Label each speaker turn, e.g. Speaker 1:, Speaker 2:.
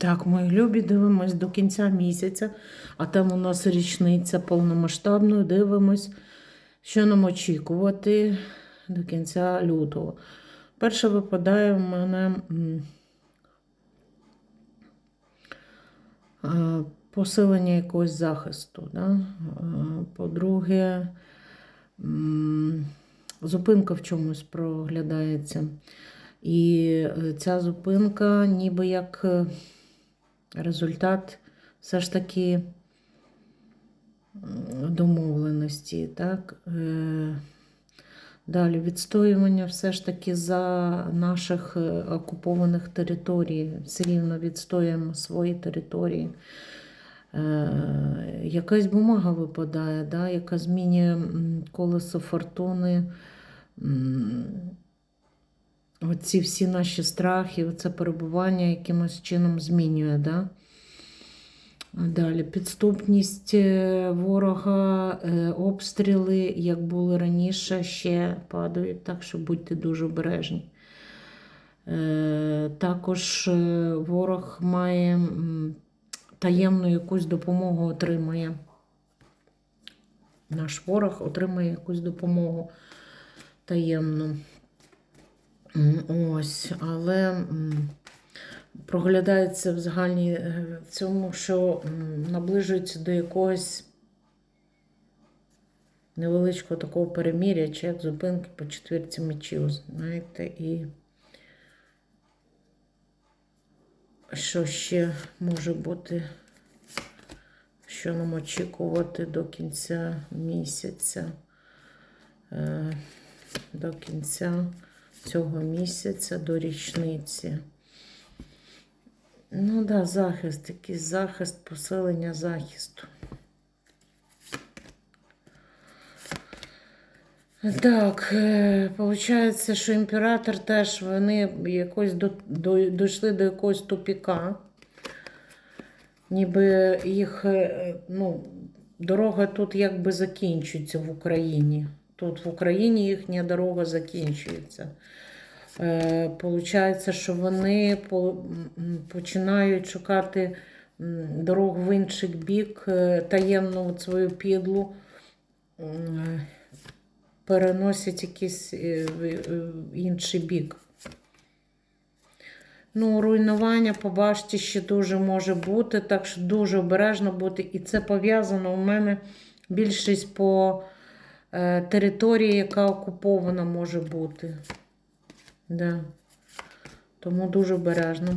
Speaker 1: Так, мої любі, дивимось до кінця місяця, а там у нас річниця повномасштабної. Дивимось, що нам очікувати до кінця лютого. Перше випадає в мене е, посилення якогось захисту. Да? Е, По-друге, зупинка в чомусь проглядається. І е, ця зупинка, ніби як результат все ж таки домовленості. Так? Е, Далі відстоювання все ж таки за наших е, окупованих територій. Все рівно відстоюємо свої території. Е, якась бумага випадає, да, яка змінює колесо фортуни. Оці всі наші страхи, оце перебування якимось чином змінює. Да? Далі підступність е, ворога, е, обстріли, як були раніше, ще падають, так що будьте дуже обережні. Е, Також ворог має таємну якусь допомогу отримує. Наш ворог отримує якусь допомогу таємну. Ось, але проглядається в загальній е, в цьому, що наближується до якогось невеличкого такого переміря, чи як зупинки по четвірці мечів, знаєте, і що ще може бути, що нам очікувати до кінця місяця, Е, до кінця цього місяця, до річниці. Ну да, захист, якийсь захист, посилення захисту. Так, виходить, що імператор теж вони якось до, до, дійшли до якогось тупіка. Ніби їх е, ну, дорога тут якби закінчується в Україні. Тут в Україні їхня дорога закінчується. Е, Получається, що вони починають шукати м, дорогу в інший бік, е, таємну свою підлу, переносять якийсь е, інший бік. Ну, руйнування по башті ще дуже може бути, так що дуже обережно бути. І це пов'язано у мене більшість по е, території, яка окупована може бути. Да. Тому дуже обережно.